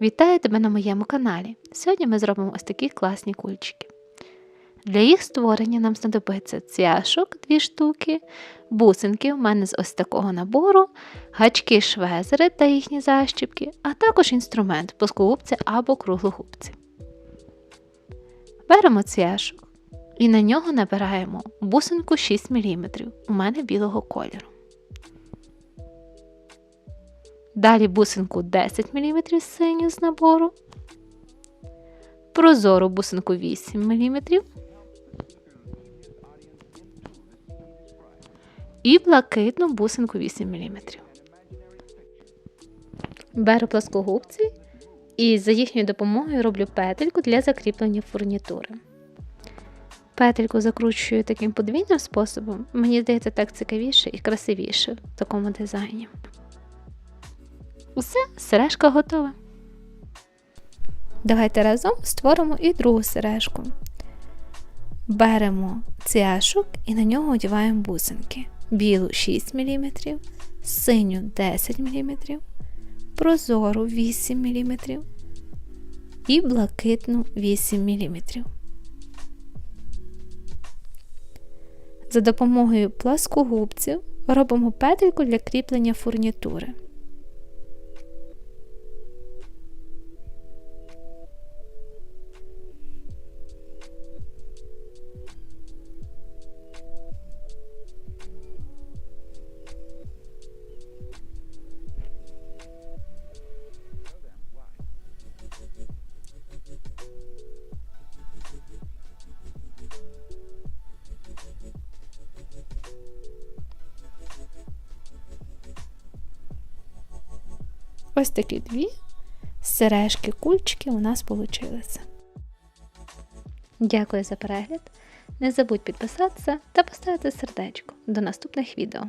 Вітаю тебе на моєму каналі. Сьогодні ми зробимо ось такі класні кульчики. Для їх створення нам знадобиться цяшок 2 штуки, бусинки у мене з ось такого набору, гачки швезери та їхні защіпки, а також інструмент плоскогубці або круглогубці. Беремо цяшок і на нього набираємо бусинку 6 мм, у мене білого кольору. Далі бусинку 10 мм синю з набору, прозору бусинку 8 мм і блакитну бусинку 8 мм. Беру плоскогубці і за їхньою допомогою роблю петельку для закріплення фурнітури. Петельку закручую таким подвійним способом, мені здається так цікавіше і красивіше в такому дизайні. Усе, сережка готова. Давайте разом створимо і другу сережку. Беремо цяшок і на нього одягаємо бусинки. Білу 6 мм, синю 10 мм, прозору 8 мм і блакитну 8 мм. За допомогою пласкогубців робимо петельку для кріплення фурнітури. Ось такі дві сережки, кульчики у нас вийшли. Дякую за перегляд. Не забудь підписатися та поставити сердечко. До наступних відео.